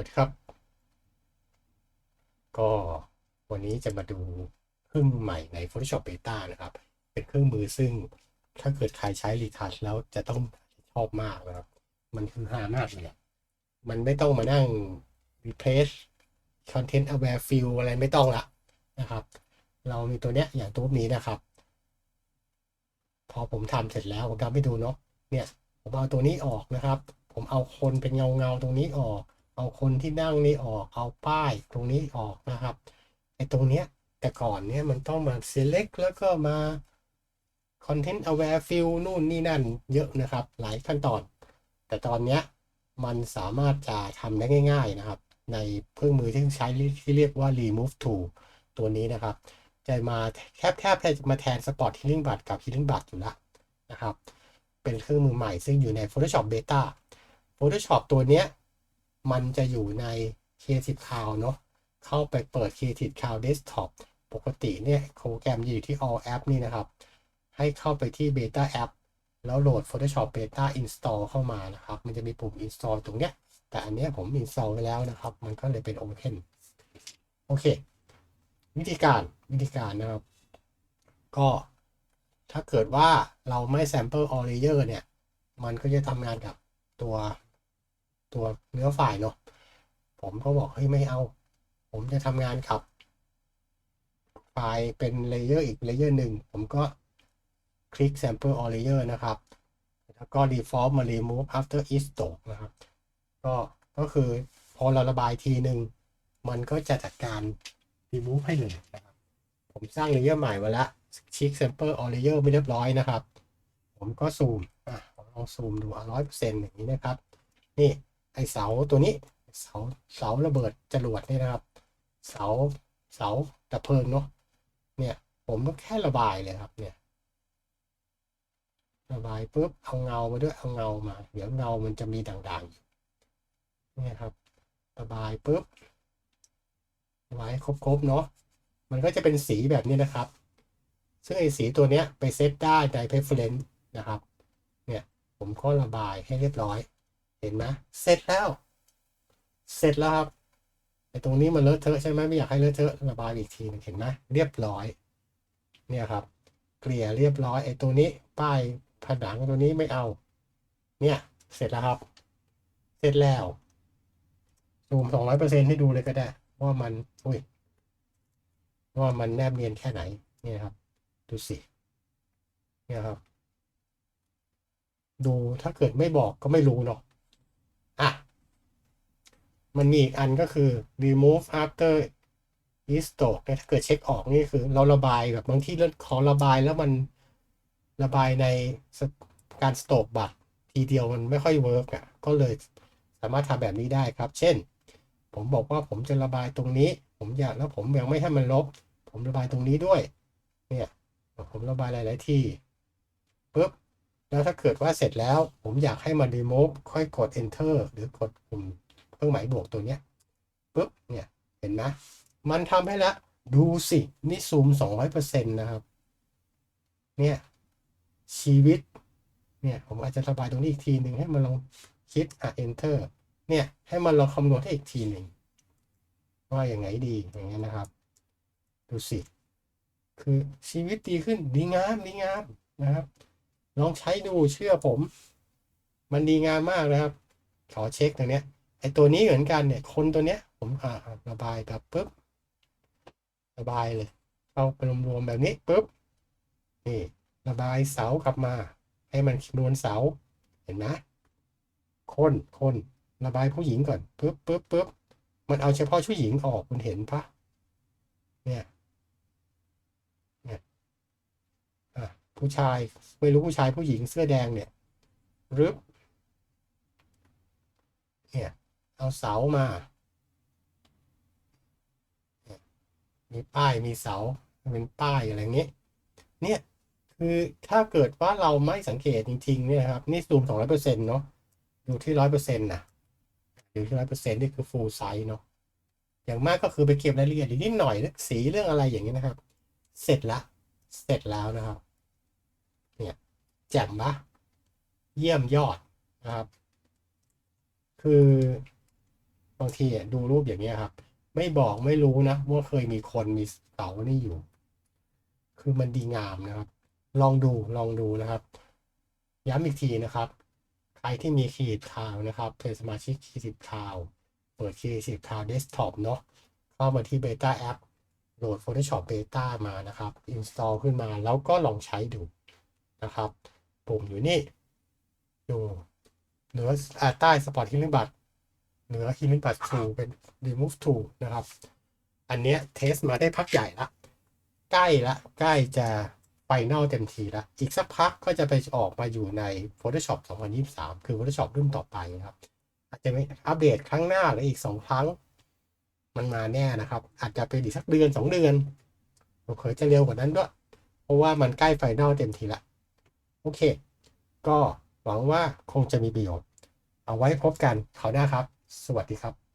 วัสดีครับ ก็วันนี้จะมาดูเครื่องมือใหม่ใน Photoshop Beta นะครับ เป็นเครื่องมือซึ่งถ้าเกิดใครใช้ Retouch แล้วจะต้องชอบมากนะครับ มันคือฮามากเลยมันไม่ต้องมานั่ง replace content aware fill อะไรไม่ต้องละนะครับ เรามีตัวเนี้ยอย่างตัวนี้นะครับ พอผมทำเสร็จแล้วผมทำให้ดูเนาะเนี่ยผมเอาตัวนี้ออกนะครับ ผมเอาคนเป็นเงาเงาๆตรงนี้ออก เอาคนที่นั่งนี่ออกเอาป้ายตรงนี้ออกนะครับไอ้ตรงเนี้ยแต่ก่อนเนี้ยมันต้องมา select แล้วก็มา content aware fill นู่นนี่นั่นเยอะนะครับ หลายขั้นตอน แต่ตอนเนี้ยมันสามารถจะทำได้ง่าย ๆนะครับ ในเครื่องมือที่ใช้ที่เรียกว่า remove tool ตัวนี้นะครับ จะมาแทบแทบจะมาแทน Spot Healing Bud กับ Healing Bud อยู่แล้วนะครับ เป็นเครื่องมือใหม่ซึ่งอยู่ใน Photoshop Beta Photoshop ตัวเนี้ย มันจะอยู่ใน Creative Cloud เนาะเข้าไปเปิด Creative Cloud Desktop ปกติเนี่ยโปรแกรมจะอยู่ที่ All App นี่นะครับ ให้เข้าไปที่ Beta App แล้วโหลด Photoshop Beta Install เข้ามานะครับ มันจะมีปุ่ม Install ตรงเนี้ย แต่อันเนี้ยผม install ไว้แล้วนะครับ มันก็เลยเป็น Open โอเค วิธีการวิธีการนะครับ ก็ถ้าเกิดว่าเราไม่ sample all layer เนี่ย มันก็จะทำงานกับตัว ตัวเนื้อไฟล์เนาะผมก็บอกเฮ้ยไม่เอา ผมจะทำงานกับไฟล์เป็นเลเยอร์อีกเลเยอร์หนึ่งผมก็คลิก sample all layer นะครับ แล้วก็ default มา remove after each stroke นะครับ ก็ก็คือพอเราระบายทีหนึ่งมันก็จะจัดการ remove ให้เลยนะครับ ผมสร้างเลเยอร์ใหม่ไว้แล้วคลิก sample all layer ไม่เรียบร้อยนะครับ ผมก็ซูมอะผมลองซูมดูอะร้อยเปอร์เซ็นต์อย่างนี้นะครับ นี่ ไอเสาตัวนี้เสาเสาระเบิดจรวดนี่นะครับ เสาเสาดับเพลิงเนาะเนี่ยผมก็แค่ระบายเลยครับเนี่ยระบายปุ๊บเอาเงามาด้วยเอาเงามา เดี๋ยวเงามันจะมีด่างๆอยู่เนี่ยครับระบายปุ๊บระบายครบๆเนาะมันก็จะเป็นสีแบบนี้นะครับ ซึ่งไอ้สีตัวเนี้ยไปเซตได้ใน preference นะครับ เนี่ยผมก็ระบายให้เรียบร้อย เห็นไหมเสร็จแล้ว เสร็จแล้วครับไอ้ตรงนี้มันเลอะเทอะใช่ไหมไม่อยากให้เลอะเทอะระบายอีกทีนึงเห็นไหมเรียบร้อย เนี่ยครับ เกลี่ยเรียบร้อยไอ้ตัวนี้ป้ายผนังตัวนี้ไม่เอา เนี่ย เสร็จแล้วครับ เสร็จแล้วซูมสองร้อยเปอร์เซ็นให้ดูเลยก็ได้ ว่ามันอุ้ยว่ามันแนบเนียนแค่ไหนเนี่ยครับ ดูสิเนี่ยครับ ดูถ้าเกิดไม่บอกก็ไม่รู้เนาะ อะ มันมีอีกอันก็คือ remove after is stroke ถ้าเกิดเช็คออกนี่คือ เราระบายแบบบางที่เรื่องขอระบายแล้วมันระบายในการสโตกบัตรทีเดียวมันไม่ค่อยเวิร์กอะ ก็เลยสามารถทำแบบนี้ได้ครับ เช่น ผมบอกว่าผมจะระบายตรงนี้ ผมอยากแล้วผมยังไม่ให้มันลบ ผมระบายตรงนี้ด้วย เนี่ย ผมระบายหลาย ๆ ที่ปุ๊บ แล้วถ้าเกิดว่าเสร็จแล้วผมอยากให้มัน remove ค่อยกด enter หรือกดปุ่มเครื่องหมายบวกตัวเนี้ยปุ๊บเนี่ยเห็นไหมมันทำให้แล้วดูสิ นี่ซูม 200%นะครับ เนี่ย ชีวิต เนี่ย ผมอาจจะระบายตรงนี้อีกทีหนึ่งให้มันลองคิดอะ enter เนี่ย ให้มันลองคำนวณให้อีกทีหนึ่งว่าอย่างไงดีอย่างเงี้ยนะครับ ดูสิ คือชีวิตดีขึ้นดีงามดีงามนะครับ ลองใช้ดูเชื่อผม มันดีงามมากนะครับ ขอเช็คตรงเนี้ยไอตัวนี้เหมือนกันเนี่ย คนตัวเนี้ย ผมอ่าระบายแบบปุ๊บระบายเลยเอาไปรวมๆแบบนี้ปุ๊บนี่ระบายเสากลับมา ให้มันคำนวณเสาเห็นไหมคนคนระบายผู้หญิงก่อนปุ๊บปุ๊บปุ๊บมันเอาเฉพาะผู้หญิงออกคุณเห็นปะเนี่ยเนี่ยอะ ผู้ชาย ไม่รู้ผู้ชายผู้หญิงเสื้อแดงเนี่ยรึบเนี่ยเอาเสามา มีป้ายมีเสาเป็นป้ายอะไรเงี้ยเนี่ยคือถ้าเกิดว่าเราไม่สังเกตจริงๆเนี่ยครับนี่ซูมสองร้อยเปอร์เซ็นต์เนาะอยู่ที่ร้อยเปอร์เซ็นต์นะอยู่ที่ร้อยเปอร์เซ็นต์นี่คือ full size เนาะอย่างมากก็คือไปเก็บรายละเอียดนิดหน่อยเรื่องสีเรื่องอะไรอย่างเงี้ยนะครับ เสร็จละ เสร็จแล้วนะครับ เนี่ยแจ่มปะเยี่ยมยอดนะครับ คือบางทีดูรูปอย่างเงี้ยครับ ไม่บอกไม่รู้นะว่าเคยมีคนมีเสานี่อยู่ คือมันดีงามนะครับ ลองดูลองดูนะครับย้ำอีกทีนะครับ ใครที่มีคีดคาวนะครับเป็นสมาชิกคีดิคาวเปิดคีดิคาวเดสก์ท็อปเนาะเข้ามาที่ Beta App โหลด Photoshop Beta มานะครับ install ขึ้นมาแล้วก็ลองใช้ดู นะครับ ปุ่มอยู่นี่ อยู่เหนืออ่าใต้ Spot Healing Bud เหนือ Healing Bud Tool เป็น remove to นะครับ อันเนี้ยเทสมาได้พักใหญ่ละ ใกล้ละ ใกล้จะไฟนลเต็มทีละอีกสักพักก็จะไปออกมาอยู่ใน Photoshop 2023 คือ Photoshop รุ่นต่อไปนะครับ อาจจะไม่อัปเดตครั้งหน้าหรืออีกสองครั้ง มันมาแน่นะครับ อาจจะเป็นอีกสักเดือนสองเดือนเผลอๆจะเร็วกว่านั้นด้วย เพราะว่ามันใกล้ไฟนลเต็มทีละ โอเค ก็หวังว่าคงจะมีประโยชน์ เอาไว้พบกันคราวหน้าครับ สวัสดีครับ